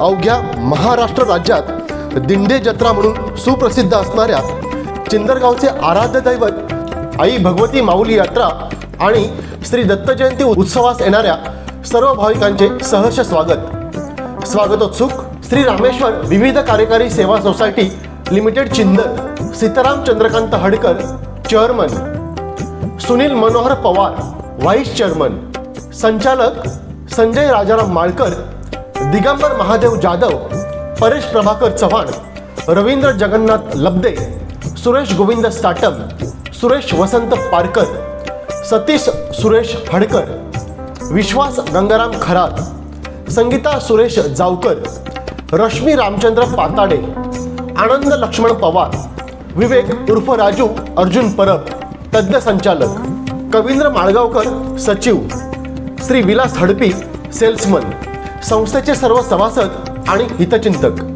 अवघ्या महाराष्ट्र राज्यात दिंडे जत्रा म्हणून सुप्रसिद्ध असणाऱ्या चिंदरगावचे आराध्य दैवत आई भगवती माऊली यात्रा आणि श्री दत्त जयंती उत्सवास येणाऱ्या सर्व भाविकांचे सहर्ष स्वागत. स्वागतोत्सुक श्री रामेश्वर विविध कार्यकारी सेवा society limited Chindar Sitaram Chandrakant Hadkar chairman Sunil Manohar Pawar vice chairman संचालक संजय राजाराम माळकर दिगंबर महादेव जाधव परेश प्रभाकर चव्हाण रवींद्र जगन्नाथ लब्दे सुरेश गोविंद साटम सुरेश वसंत पारकर सतीश सुरेश हडकर विश्वास गंगाराम खरात संगीता सुरेश जावकर रश्मी रामचंद्र पाताडे आनंद लक्ष्मण पवार विवेक उर्फ राजू अर्जुन परब तज्ज्ञ संचालक कवींद्र माळगावकर सचिव श्री विलास हडपी सेल्समन. संस्थेचे सर्व सभासद आणि हितचिंतक.